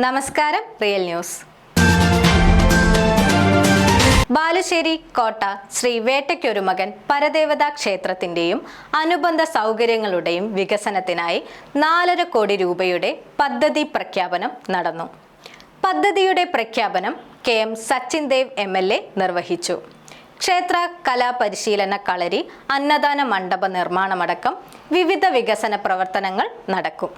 നമസ്കാരം real news. Balussery കോട്ട ശ്രീ വേട്ടയ്ക്കൊരു മകൻ പരദേവതാ ക്ഷേത്രത്തിന്റെയും അനുബന്ധ സൗകര്യങ്ങളുടെയും വികസനത്തിനായി നാലര കോടി രൂപയുടെ പദ്ധതി പ്രഖ്യാപനം നടന്നു. പദ്ധതിയുടെ പ്രഖ്യാപനം K M Sachin Dev M L A നിർവഹിച്ചു. ക്ഷേത്ര കലാപരിശീലന കളരി അന്നദാന മണ്ഡപ നിർമ്മാണമടക്കം വിവിധ വികസന പ്രവർത്തനങ്ങൾ നടക്കും.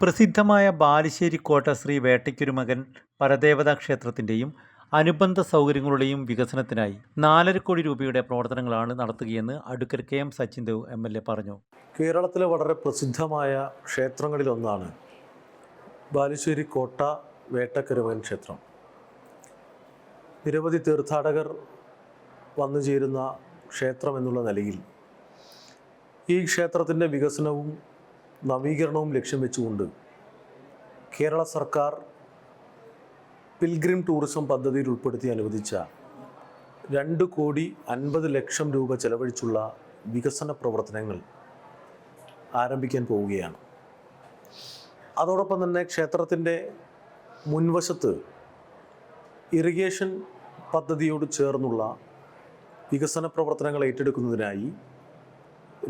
പ്രസിദ്ധമായ ബാലുശ്ശേരി കോട്ട ശ്രീ വേട്ടയ്ക്കൊരുമകൻ പരദേവതാ ക്ഷേത്രത്തിന്റെയും അനുബന്ധ സൗകര്യങ്ങളുടെയും വികസനത്തിനായി നാലര കോടി രൂപയുടെ പ്രവർത്തനങ്ങളാണ് നടത്തുകയെന്ന് അടുക്കൽ K M Sachin Dev M L A പറഞ്ഞു. കേരളത്തിലെ വളരെ പ്രസിദ്ധമായ ക്ഷേത്രങ്ങളിലൊന്നാണ് ബാലുശ്ശേരി കോട്ട വേട്ടക്കരുമകൻ ക്ഷേത്രം. നിരവധി തീർത്ഥാടകർ വന്നു ചേരുന്ന ക്ഷേത്രം എന്നുള്ള നിലയിൽ ഈ ക്ഷേത്രത്തിന്റെ വികസനവും നവീകരണവും ലക്ഷ്യം വെച്ചുകൊണ്ട് കേരള സർക്കാർ പിൽഗ്രിം ടൂറിസം പദ്ധതിയിൽ ഉൾപ്പെടുത്തി അനുവദിച്ച രണ്ട് കോടി അൻപത് ലക്ഷം രൂപ ചെലവഴിച്ചുള്ള വികസന പ്രവർത്തനങ്ങൾ ആരംഭിക്കാൻ പോവുകയാണ്. അതോടൊപ്പം തന്നെ ക്ഷേത്രത്തിന്റെ മുൻവശത്ത് ഇറിഗേഷൻ പദ്ധതിയോട് ചേർന്നുള്ള വികസന പ്രവർത്തനങ്ങൾ ഏറ്റെടുക്കുന്നതിനായി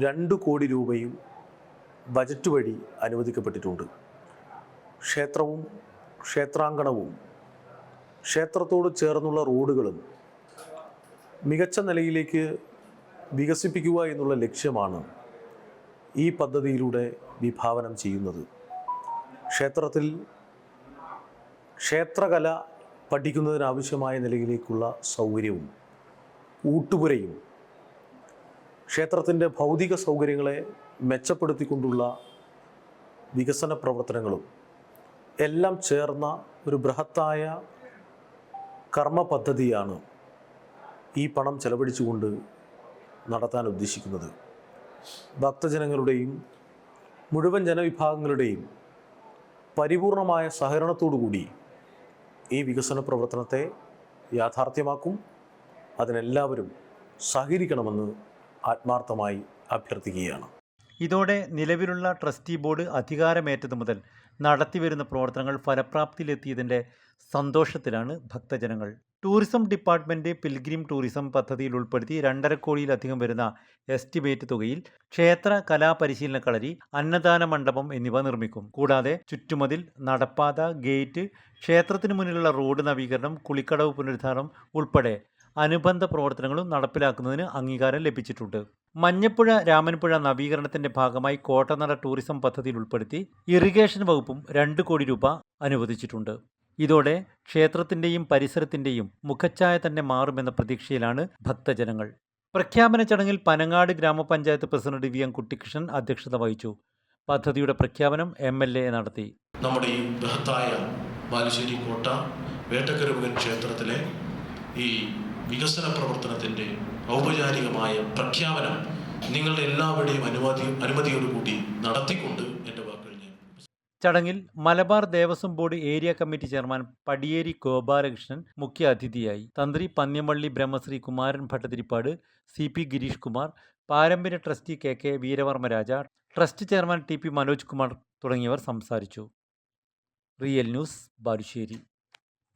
രണ്ട് കോടി രൂപയും ബജറ്റ് വഴി അനുവദിക്കപ്പെട്ടിട്ടുണ്ട്. ക്ഷേത്രവും ക്ഷേത്രാങ്കണവും ക്ഷേത്രത്തോട് ചേർന്നുള്ള റോഡുകളും മികച്ച നിലയിലേക്ക് വികസിപ്പിക്കുക എന്നുള്ള ലക്ഷ്യമാണ് ഈ പദ്ധതിയിലൂടെ വിഭാവനം ചെയ്യുന്നത്. ക്ഷേത്രത്തിൽ ക്ഷേത്രകല പഠിക്കുന്നതിനാവശ്യമായ നിലയിലേക്കുള്ള സൗകര്യവും ഊട്ടുപുരയും ക്ഷേത്രത്തിന്റെ ഭൗതിക സൗകര്യങ്ങളെ മെച്ചപ്പെടുത്തിക്കൊണ്ടുള്ള വികസന പ്രവർത്തനങ്ങളും എല്ലാം ചേർന്ന ഒരു ബൃഹത്തായ കർമ്മ പദ്ധതിയാണ് ഈ പണം ചെലവഴിച്ചുകൊണ്ട് നടത്താൻ ഉദ്ദേശിക്കുന്നത്. ഭക്തജനങ്ങളുടെയും മുഴുവൻ ജനവിഭാഗങ്ങളുടെയും പരിപൂർണമായ സഹകരണത്തോടുകൂടി ഈ വികസന പ്രവർത്തനത്തെ യാഥാർത്ഥ്യമാക്കും. അതിനെല്ലാവരും സഹകരിക്കണമെന്ന് ആത്മാർത്ഥമായി അഭ്യർത്ഥിക്കുകയാണ്. ഇതോടെ നിലവിലുള്ള ട്രസ്റ്റി ബോർഡ് അധികാരമേറ്റതു മുതൽ നടത്തിവരുന്ന പ്രവർത്തനങ്ങൾ ഫലപ്രാപ്തിയിലെത്തിയതിന്റെ സന്തോഷത്തിലാണ് ഭക്തജനങ്ങൾ. ടൂറിസം ഡിപ്പാർട്ട്മെന്റ് പിൽഗ്രിം ടൂറിസം പദ്ധതിയിൽ ഉൾപ്പെടുത്തി രണ്ടര കോടിയിലധികം വരുന്ന എസ്റ്റിമേറ്റ് തുകയിൽ ക്ഷേത്ര കലാപരിശീലന കളരി അന്നദാന മണ്ഡപം എന്നിവ നിർമ്മിക്കും. കൂടാതെ ചുറ്റുമതിൽ നടപ്പാത ഗേറ്റ് ക്ഷേത്രത്തിന് മുന്നിലുള്ള റോഡ് നവീകരണം കുളിക്കടവ് പുനരുദ്ധാരണം ഉൾപ്പെടെ അനുബന്ധ പ്രവർത്തനങ്ങളും നടപ്പിലാക്കുന്നതിന് അംഗീകാരം ലഭിച്ചിട്ടുണ്ട്. മഞ്ഞപ്പുഴ രാമൻപുഴ നവീകരണത്തിന്റെ ഭാഗമായി കോട്ടനട ടൂറിസം പദ്ധതിയിൽ ഉൾപ്പെടുത്തി ഇറിഗേഷൻ വകുപ്പും രണ്ട് കോടി രൂപ അനുവദിച്ചിട്ടുണ്ട്. ഇതോടെ ക്ഷേത്രത്തിന്റെയും പരിസരത്തിന്റെയും മുഖച്ഛായ തന്നെ മാറുമെന്ന പ്രതീക്ഷയിലാണ് ഭക്തജനങ്ങൾ. പ്രഖ്യാപന ചടങ്ങിൽ പനങ്ങാട് ഗ്രാമപഞ്ചായത്ത് പ്രസിഡന്റ് വി എം കുട്ടിക്കൃഷ്ണൻ അധ്യക്ഷത വഹിച്ചു. പദ്ധതിയുടെ പ്രഖ്യാപനം എം എൽ എ നടത്തി. നമ്മുടെ ഈ ബൃഹത്തായ ബാലുശ്ശേരി കോട്ട വേട്ടക്കരമുഖൻ ക്ഷേത്രത്തിലെ ഈ വികസന പ്രവർത്തനത്തിന്റെ ഔപചാരികമായ പ്രഖ്യാപനം നിങ്ങളുടെ എല്ലാവരുടെയും അനുമതി അനുമതിയോടുകൂടി നടത്തിക്കൊണ്ട് എന്റെ വാക്കുകൾ ഞാൻ ചടങ്ങിൽ Malabar Devaswom board area committee chairman Padiyeri Gopalakrishnan മുഖ്യ അതിഥിയായി. തന്ത്രി പന്ന്യമള്ളി ബ്രഹ്മശ്രീ കുമാരൻ ഭട്ടതിരിപ്പാട് സി പി ഗിരീഷ് കുമാർ പാരമ്പര്യ trustee K K Veeravarma Raja trust chairman T P Manoj Kumar തുടങ്ങിയവർ സംസാരിച്ചു. Real news Balussery.